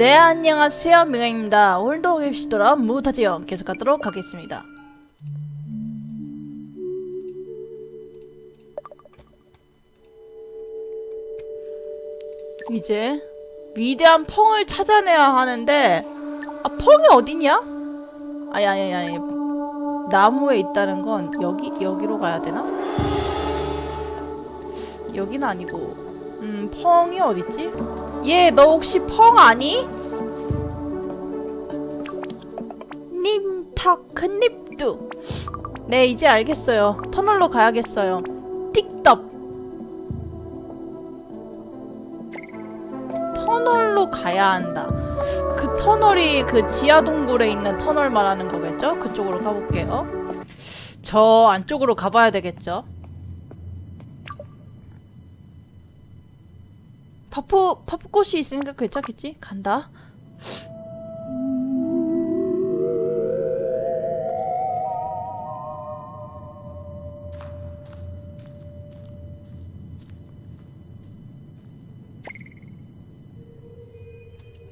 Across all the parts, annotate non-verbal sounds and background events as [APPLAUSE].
네 안녕하세요 명아입니다 오늘도 웹시더라 무타지영 계속하도록 하겠습니다 이제 위대한 펑을 찾아내야 하는데 아 펑이 어디냐? 아니 아니 아니 나무에 있다는 건 여기 여기로 가야 되나? 여기는 아니고 음 펑이 어딨지? 얘 너 혹시 펑 아니? 님타크 닙두 네 이제 알겠어요 터널로 가야겠어요 틱떡 터널로 가야 한다 그 터널이 그 지하 동굴에 있는 터널 말하는 거겠죠? 그쪽으로 가볼게요 저 안쪽으로 가봐야 되겠죠? 파프 파프꽃이 있으니까 괜찮겠지? 간다.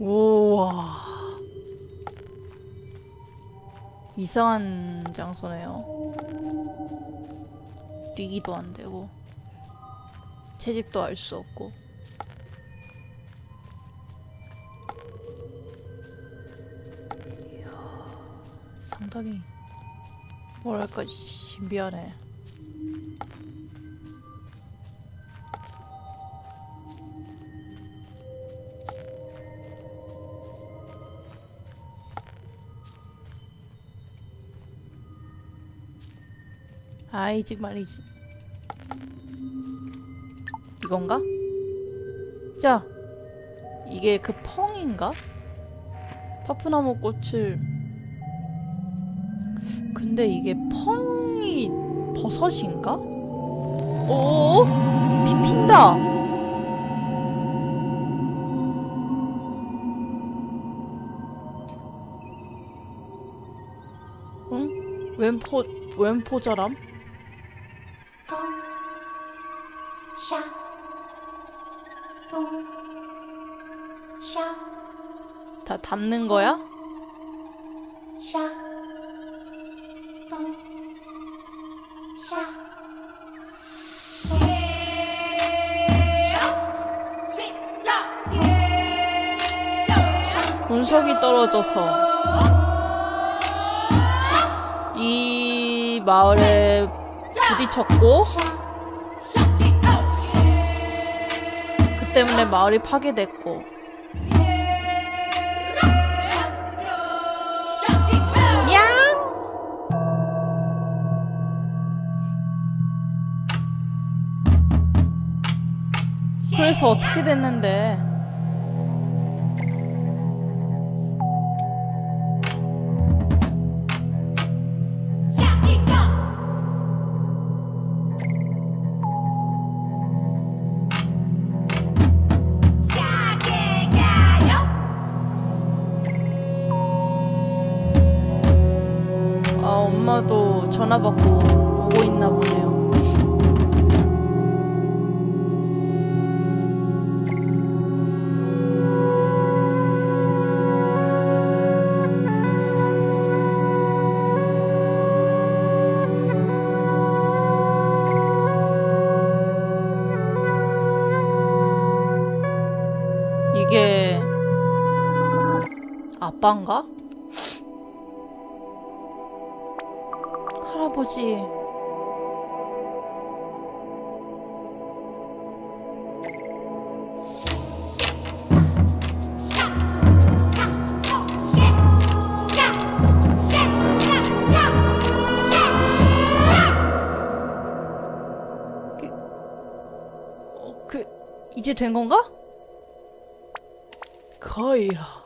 우와. 이상한 장소네요. 뛰기도 안 되고 채집도 할수 없고. 상당히 뭐랄까 신비하네. 아이지 말이지. 이건가? 자, 이게 그 펑인가? 파프나무 꽃을 근데 이게 펑이 버섯인가? 오, 피핀다. 응? 웬 포, 웬 포자람? 샤, 뿡, 샤, 다 담는 거야? 운석이 떨어져서 이 마을에 부딪혔고 그 때문에 마을이 파괴됐고 냥! 그래서 어떻게 됐는데 아빠인가? 할아버지. 그, 어, 그, 이제 된 건가? 가이야,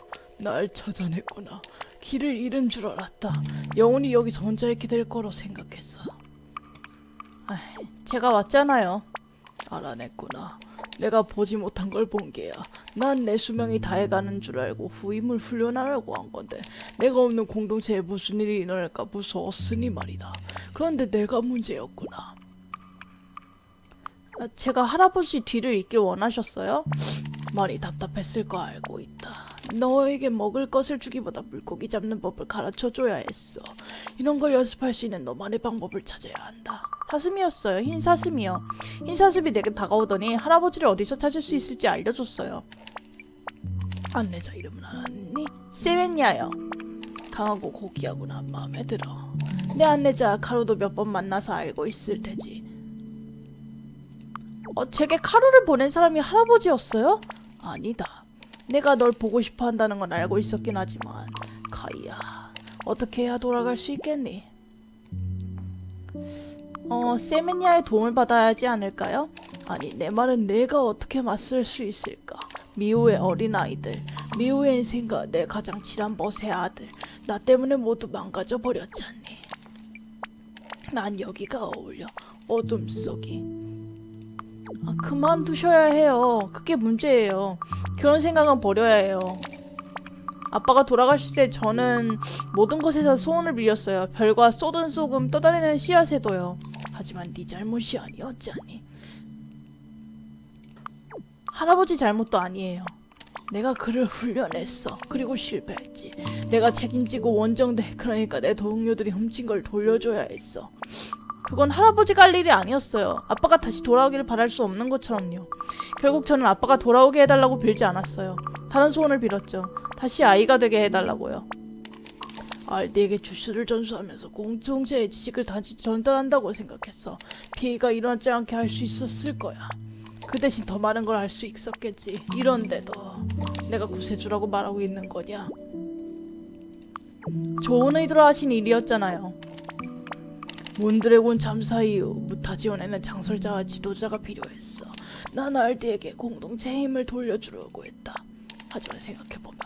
날 찾아냈구나. 길을 잃은 줄 알았다. 영원히 여기서 혼자 있게 될 거로 생각했어. 아, 제가 왔잖아요. 알아냈구나. 내가 보지 못한 걸 본 게야. 난 내 수명이 다해가는 줄 알고 후임을 훈련하려고 한 건데 내가 없는 공동체에 무슨 일이 일어날까 무서웠으니 말이다. 그런데 내가 문제였구나. 아, 제가 할아버지 뒤를 잇길 원하셨어요? 많이 답답했을 거 알고 있다. 너에게 먹을 것을 주기보다 물고기 잡는 법을 가르쳐줘야 했어. 이런 걸 연습할 수 있는 너만의 방법을 찾아야 한다. 사슴이었어요. 흰 사슴이요. 흰 사슴이 내게 다가오더니 할아버지를 어디서 찾을 수 있을지 알려줬어요. 안내자 이름은 알았니? 세멘야요. 강하고 고귀하구나 마음에 들어. 내 안내자 카루도 몇 번 만나서 알고 있을 테지. 어, 제게 카루를 보낸 사람이 할아버지였어요? 아니다. 내가 널 보고 싶어 한다는 건 알고 있었긴 하지만 카이야. 어떻게 해야 돌아갈 수 있겠니? 어, 세멘야의 도움을 받아야 하지 않을까요? 아니 내 말은 내가 어떻게 맞설 수 있을까? 미호의 어린아이들, 미호의 인생과 내 가장 친한 벗의 아들, 나 때문에 모두 망가져 버렸잖니. 난 여기가 어울려, 어둠 속이. 아, 그만두셔야 해요. 그게 문제예요. 그런 생각은 버려야 해요. 아빠가 돌아가실 때 저는 모든 것에서 소원을 빌렸어요. 별과 쏟은 소금 떠다니는 씨앗에도요. 하지만 네 잘못이 아니었잖니. 할아버지 잘못도 아니에요. 내가 그를 훈련했어. 그리고 실패했지. 내가 책임지고 원정대, 그러니까 내 동료들이 훔친 걸 돌려줘야 했어. 그건 할아버지가 할 일이 아니었어요. 아빠가 다시 돌아오기를 바랄 수 없는 것처럼요. 결국 저는 아빠가 돌아오게 해달라고 빌지 않았어요. 다른 소원을 빌었죠. 다시 아이가 되게 해달라고요. 알디에게 주술을 전수하면서 공동체의 지식을 다시 전달한다고 생각했어. 피해가 일어나지 않게 할 수 있었을 거야. 그 대신 더 많은 걸할수 있었겠지. 이런데도 내가 구세주라고 말하고 있는 거냐? 좋은 의도로 하신 일이었잖아요. 몬드래곤 참사 이후 무타지온에는 장설자와 지도자가 필요했어. 난 알디에게 공동체의 힘을 돌려주려고 했다. 하지만 생각해보면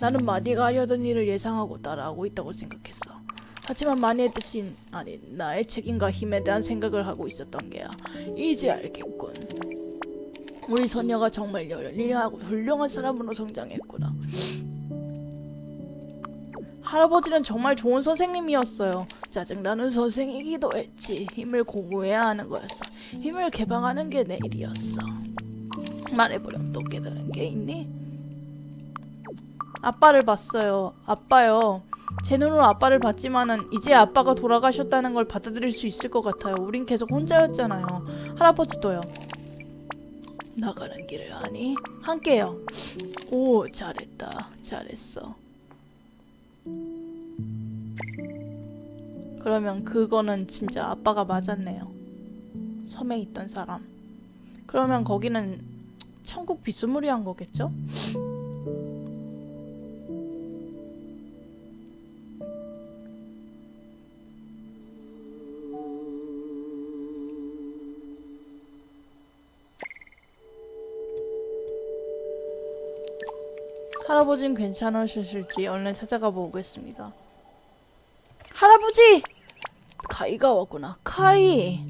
나는 마디가 하려던 일을 예상하고 따라하고 있다고 생각했어. 하지만 마니의 뜻인 아니 나의 책임과 힘에 대한 생각을 하고 있었던 게야. 이제 알겠군. 우리 소녀가 정말 열일하고 훌륭한 사람으로 성장했구나. 할아버지는 정말 좋은 선생님이었어요. 짜증나는 선생이기도 했지. 힘을 공부해야 하는 거였어. 힘을 개방하는 게 내 일이었어. 말해보렴 또 깨달은 게 있니? 아빠를 봤어요. 아빠요. 제 눈으로 아빠를 봤지만은 이제 아빠가 돌아가셨다는 걸 받아들일 수 있을 것 같아요. 우린 계속 혼자였잖아요. 할아버지도요. 나가는 길을 아니? 함께요. 오 잘했다. 잘했어. 그러면 그거는 진짜 아빠가 맞았네요. 섬에 있던 사람. 그러면 거기는 천국 비스무리한 거겠죠? 할아버지는 괜찮으셨을지 얼른 찾아가 보겠습니다. 할아버지! 카이가 왔구나. 카이.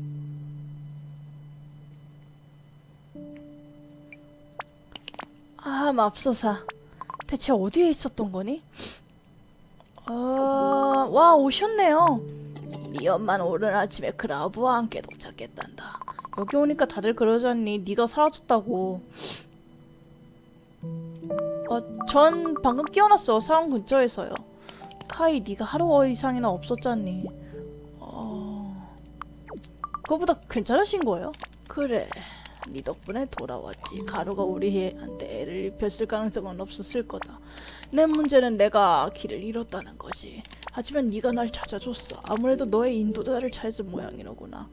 아, 맙소사. 대체 어디에 있었던 거니? 아, 와, 오셨네요. 네 엄마는 오늘 아침에 크라우브와 함께 도착했단다. 여기 오니까 다들 그러잖니. 네가 사라졌다고. 어, 전 방금 깨어났어. 사원 근처에서요. 카이, 네가 하루 이상이나 없었잖니. 어... 그거보다 괜찮으신 거예요? 그래. 네 덕분에 돌아왔지. 가루가 우리한테 애를 입혔을 가능성은 없었을 거다. 내 문제는 내가 길을 잃었다는 것이. 하지만 네가 날 찾아줬어. 아무래도 너의 인도자를 찾은 모양이로구나.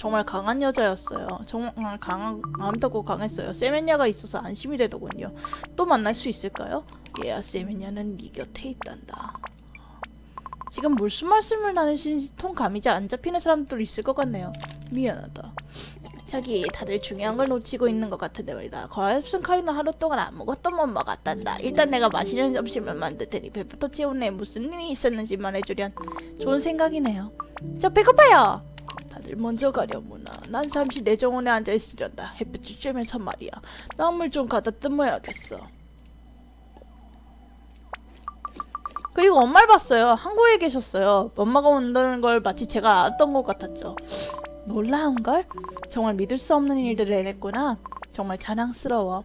정말 강한 여자였어요. 정말 강한, 마음다고 강했어요. 세멘야가 있어서 안심이 되더군요. 또 만날 수 있을까요? 얘야 세미냐는 네 곁에 있단다. 지금 무슨 말씀을 나누시는지 통 감이 잘 안 잡히는 사람들 있을 것 같네요. 미안하다. 자기 다들 중요한 걸 놓치고 있는 것 같은데 말이다. 과습슨 카이는 하루 동안 아무것도 못 먹었단다. 일단 내가 맛있는 점심을 만들 테니 배부터 채우네. 무슨 일이 있었는지 말해주련. 좋은 생각이네요. 저 배고파요. 다들 먼저 가려무나. 난 잠시 내 정원에 앉아 있으련다. 햇빛이 쬐면서 말이야. 나물 좀 갖다 뜸어야겠어. 그리고 엄마를 봤어요. 한국에 계셨어요. 엄마가 온다는 걸 마치 제가 알았던 것 같았죠. 놀라운걸? 정말 믿을 수 없는 일들을 해냈구나. 정말 자랑스러워.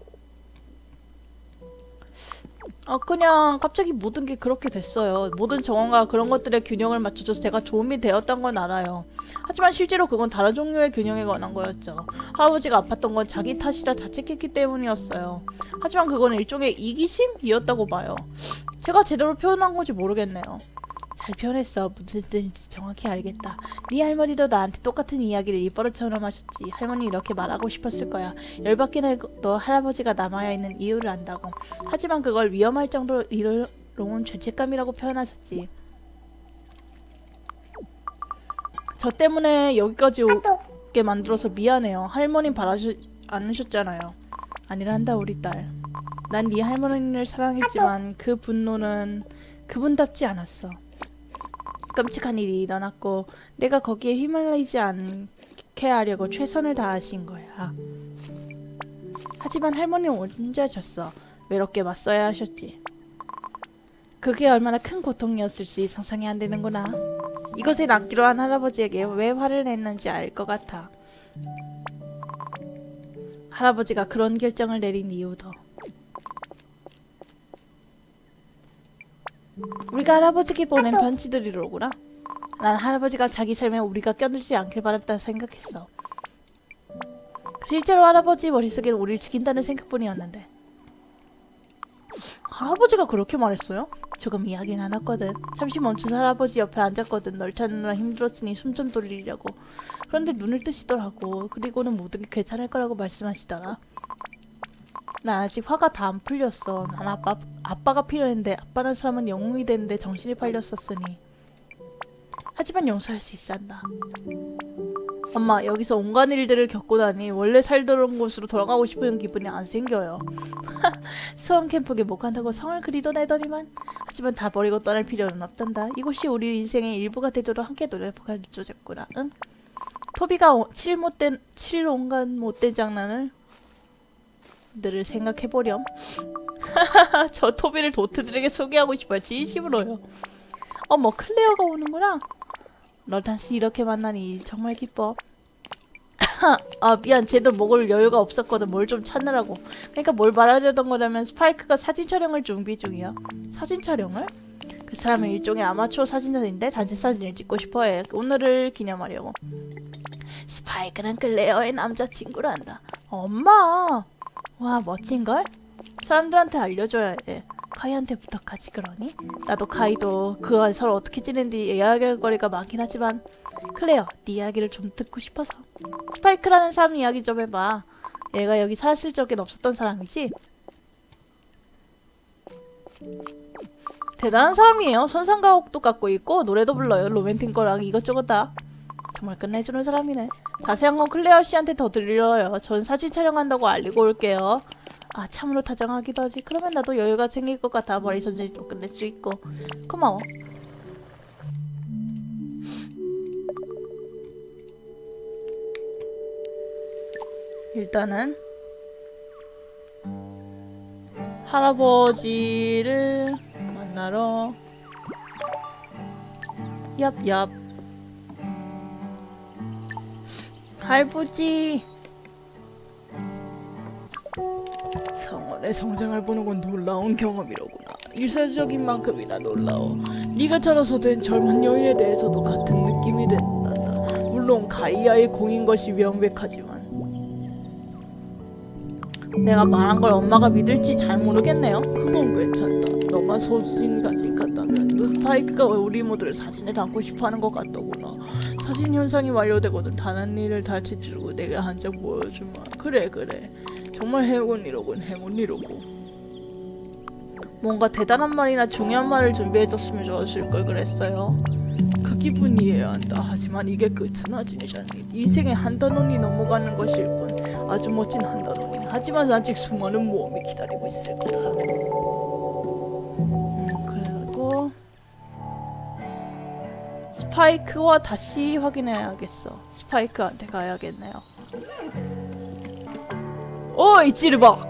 아 그냥 갑자기 모든 게 그렇게 됐어요. 모든 정원과 그런 것들의 균형을 맞춰줘서 제가 도움이 되었던 건 알아요. 하지만 실제로 그건 다른 종류의 균형에 관한 거였죠. 할아버지가 아팠던 건 자기 탓이라 자책했기 때문이었어요. 하지만 그건 일종의 이기심이었다고 봐요. 제가 제대로 표현한 건지 모르겠네요. 잘 표현했어. 무슨 뜻인지 정확히 알겠다. 네 할머니도 나한테 똑같은 이야기를 입버릇처럼 하셨지. 할머니 이렇게 말하고 싶었을 거야. 열받긴 해도 할아버지가 남아야 있는 이유를 안다고. 하지만 그걸 위험할 정도로 이르러온 죄책감이라고 표현하셨지. 저 때문에 여기까지 오게 만들어서 미안해요. 할머니 바라지 않으셨잖아요. 아니란다 우리 딸. 난 네 할머니를 사랑했지만 그 분노는 그분답지 않았어. 끔찍한 일이 일어났고 내가 거기에 휘말리지 않게 하려고 최선을 다하신 거야. 하지만 할머니는 혼자셨어. 외롭게 맞서야 하셨지. 그게 얼마나 큰 고통이었을지 상상이 안 되는구나. 이것을 남기로 한 할아버지에게 왜 화를 냈는지 알 것 같아. 할아버지가 그런 결정을 내린 이유도. 우리가 할아버지께 보낸 편지들이로구나. 난 할아버지가 자기 삶에 우리가 껴들지 않길 바랐다 생각했어. 실제로 할아버지 머릿속엔 우리를 지킨다는 생각뿐이었는데. 할아버지가 그렇게 말했어요? 조금 이야기는 안 했거든. 잠시 멈춰서 할아버지 옆에 앉았거든. 널 찾느라 힘들었으니 숨 좀 돌리려고. 그런데 눈을 뜨시더라고. 그리고는 모든 게 괜찮을 거라고 말씀하시더라. 난 아직 화가 다 안 풀렸어. 난 아빠, 아빠가 필요했는데 아빠란 사람은 영웅이 되는데 정신이 팔렸었으니. 하지만 용서할 수 있단다. 엄마, 여기서 온갖 일들을 겪고 나니 원래 살던 곳으로 돌아가고 싶은 기분이 안 생겨요. 수험 캠프에 못 간다고 성을 그리던 애더니만 하지만 다 버리고 떠날 필요는 없단다. 이곳이 우리 인생의 일부가 되도록 함께 노력할 조졌구나. 응? 토비가 오- 칠 못된 칠 온갖 못된 장난을 들을 생각해 보렴. [LAUGHS] 저 토비를 도트들에게 소개하고 싶어요. 진심으로요. 어머 클레어가 오는구나. 널 다시 이렇게 만나니 정말 기뻐. [LAUGHS] 아 미안. 제대로 먹을 여유가 없었거든. 뭘 좀 찾느라고. 그러니까 뭘 말하려던 거냐면 스파이크가 사진 촬영을 준비 중이야. 사진 촬영을? 그 사람은 일종의 아마추어 사진사인데 단체 사진을 찍고 싶어해. 오늘을 기념하려고. 스파이크는 클레어의 남자친구란다. 엄마! 와 멋진걸? 사람들한테 알려줘야 해. 카이한테 부탁하지 그러니? 나도 카이도 그와 서로 어떻게 지낸지 이야기할 거리가 많긴 하지만. 클레어 네 이야기를 좀 듣고 싶어서 스파이크라는 사람 이야기 좀 해봐. 얘가 여기 살았을 적엔 없었던 사람이지? 대단한 사람이에요. 선상가옥도 갖고 있고 노래도 불러요. 로맨틱 거랑 이것저것 다. 정말 끝내주는 사람이네. 자세한 건 클레어 씨한테 더 들려요. 전 사진 촬영한다고 알리고 올게요. 아 참으로 다정하기도 하지. 그러면 나도 여유가 생길 것 같아. 머리 좀 끝낼 수 있고. 고마워 일단은 할아버지를 만나러 얍얍. 할부지. 성원의 성장을 보는 건 놀라운 경험이로구나. 일세적인 만큼이나 놀라워. 네가 자라서 된 젊은 여인에 대해서도 같은 느낌이 든단다. 물론 가이아의 공인 것이 명백하지만 내가 말한 걸 엄마가 믿을지 잘 모르겠네요. 그건 괜찮다. 너가 소신까지 같다면 눈파이크가 우리 모두를 사진에 담고 싶어하는 것 같더구나. 사진 현상이 완료되거든 다른 일을 다 채주고 내가 한 장 보여주마. 그래 그래. 정말 행운이로군 행운이로고. 뭔가 대단한 말이나 중요한 말을 준비해줬으면 좋았을 걸 그랬어요. 그 기분이어야 한다. 하지만 이게 끝은 아니잖니. 인생의 한 단원이 넘어가는 것일 뿐. 아주 멋진 한 단원이. 하지만 아직 수많은 모험이 기다리고 있을 거다. 음, 그리고 스파이크와 다시 확인해야겠어. 스파이크한테 가야겠네요. 어, 이찌르바.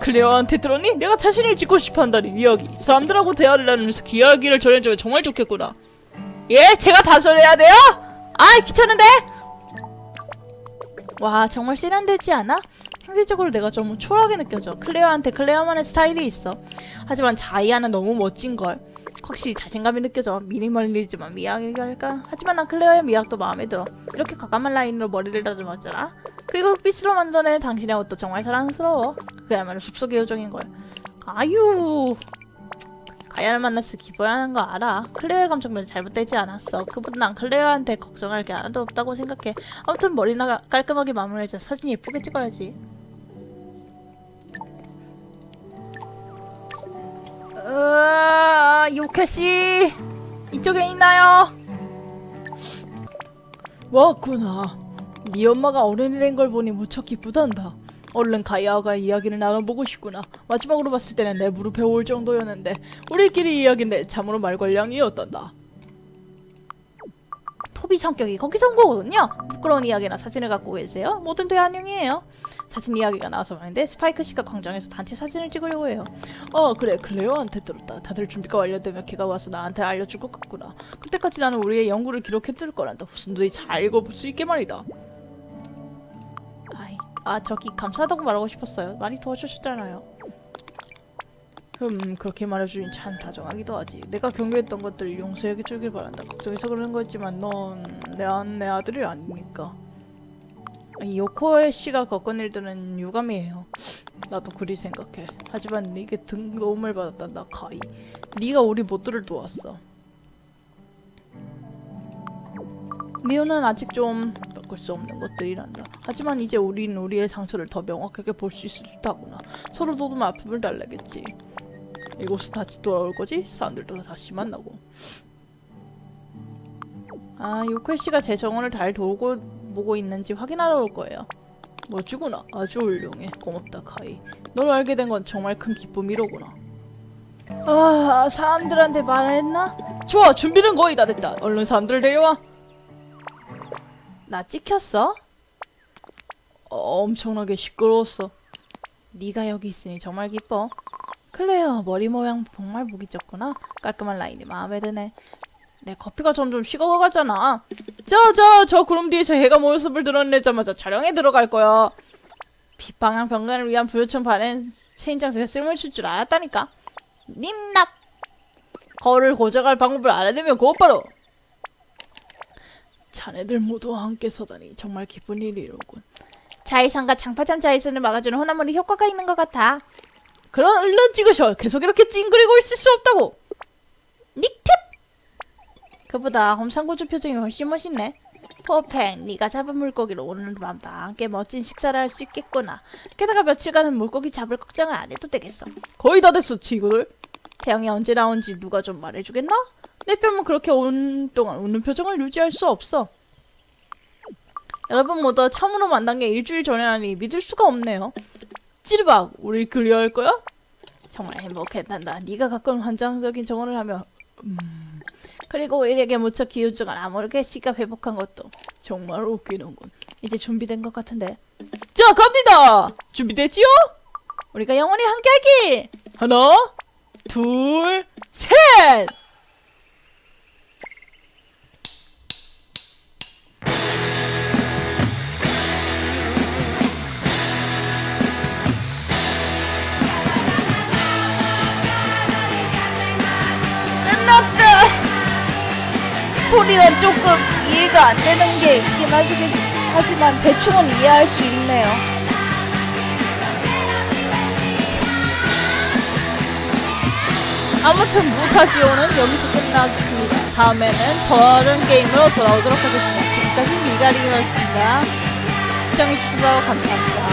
클레어한테 들었니? 내가 자신을 짓고 싶어 한다는 이야기. 사람들하고 대화를 나누면서 그 이야기를 전해주면 정말 좋겠구나. 예? 제가 다 전해야 돼요? 아, 귀찮은데? 와, 정말 세련되지 않아? 상대적으로 내가 좀 초라하게 느껴져. 클레어한테 클레어만의 스타일이 있어. 하지만 자이아는 너무 멋진걸. 확실히 자신감이 느껴져. 미니멀리지만 미학이랄까? 하지만 난 클레어의 미학도 마음에 들어. 이렇게 과감한 라인으로 머리를 다듬었잖아. 그리고 빛으로 만들어낸 당신의 옷도 정말 사랑스러워. 그야말로 숲속의 요정인걸. 아유... 가야를 만났을 기뻐야 하는 거 알아. 클레어의 감정은 잘못되지 않았어. 그보다 난 클레어한테 걱정할 게 하나도 없다고 생각해. 아무튼 머리나 깔끔하게 마무리해서 사진 예쁘게 찍어야지. 으아, 요캐씨 이쪽에 있나요? 왔구나. 네 엄마가 어른이 된 걸 보니 무척 기쁘단다. 얼른 가야와 이야기를 나눠보고 싶구나. 마지막으로 봤을 때는 내 무릎에 올 정도였는데 우리끼리 이야기인데 참으로 말괄량이었단다. 토비 성격이 거기서 온 거거든요. 부끄러운 이야기나 사진을 갖고 계세요? 뭐든 대환영이에요. 사진 이야기가 나와서 말인데 스파이크 씨가 광장에서 단체 사진을 찍으려고 해요. 아 그래 클레어한테 들었다. 다들 준비가 완료되면 걔가 와서 나한테 알려줄 것 같구나. 그때까지 나는 우리의 연구를 기록해둘 거란다. 후순들이 잘 읽어볼 수 있게 말이다. 아이, 아 저기 감사하다고 말하고 싶었어요. 많이 도와주셨잖아요. 흠 그렇게 말해주긴 참 다정하기도 하지. 내가 경계했던 것들을 용서해 주길 바란다. 걱정해서 그런 거였지만 넌내 내 아들이 아니니까. 이 요코에 씨가 겪은 일들은 유감이에요. 나도 그리 생각해. 하지만 네게 등 도움을 받았단다, 카이. 네가 우리 모두를 도왔어. 미호는 아직 좀 바꿀 수 없는 것들이란다. 하지만 이제 우린 우리의 상처를 더 명확하게 볼 수 있을 듯하구나. 서로 도움 아픔을 달래겠지. 이곳에 다시 돌아올 거지? 사람들도 다시 만나고. 아 요코에 씨가 제 정원을 잘 돌고 보고 있는지 확인하러 올 거예요. 멋지구나. 아주 훌륭해. 고맙다, 카이. 널 알게 된 건 정말 큰 기쁨이로구나. 아 사람들한테 말했나? 좋아, 준비는 거의 다 됐다. 얼른 사람들을 데려와. 나 찍혔어? 어, 엄청나게 시끄러웠어. 네가 여기 있으니 정말 기뻐. 클레어 머리 모양 정말 보기 좋구나. 깔끔한 라인이 마음에 드네. 내 커피가 점점 식어가잖아. 자, 자, 저 구름 뒤에서 해가 모습을 드러내자마자 촬영에 들어갈 거야. 빛방향 병간을 위한 부요청 반엔 체인장소가 쓸모를 줄줄 알았다니까. 님납. 거를 고정할 방법을 알아내면 곧바로. 자네들 모두 함께 서다니 정말 기쁜 일이로군. 자이상과 장파참 자이선을 막아주는 혼합물이 효과가 있는 것 같아. 그럼 얼른 찍으셔. 계속 이렇게 찡그리고 있을 수 없다고. 닉팁! 그보다 험상궂은 표정이 훨씬 멋있네. 퍼펙, 네가 잡은 물고기로 오늘 밤다 함께 멋진 식사를 할 수 있겠구나. 게다가 며칠간은 물고기 잡을 걱정을 안 해도 되겠어. 거의 다 됐어, 친구들. 태양이 언제 나온지 누가 좀 말해주겠나? 내 뺨은 그렇게 온 동안 웃는 표정을 유지할 수 없어. 여러분 모두 처음으로 만난 게 일주일 전이라니 믿을 수가 없네요. 찌르박, 우리 그리할 거야? 정말 행복했단다. 네가 가끔 환장적인 정원을 하며 음. 그리고 우리에게 무척 기우증을 아무렇게 씨가 회복한 것도 정말 웃기는군. 이제 준비된 것 같은데 자, 갑니다. 준비됐지요? 우리가 영원히 함께하길. 하나, 둘, 셋. 스토리가 조금 이해가 안 되는 게 있긴 하지, 하지만 대충은 이해할 수 있네요. 아무튼 무타지오는 여기서 끝났습니다. 다음에는 다른 게임으로 돌아오도록 하겠습니다. 지금까지 미가리였습니다. 시청해주셔서 감사합니다.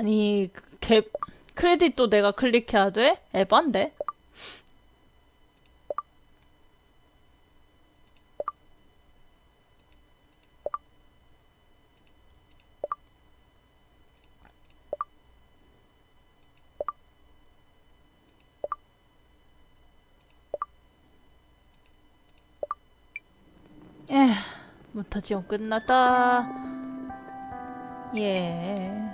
아니 그개 크레딧도 내가 클릭해야 돼? 에반데? 에휴, 무타지온 끝났다. 예.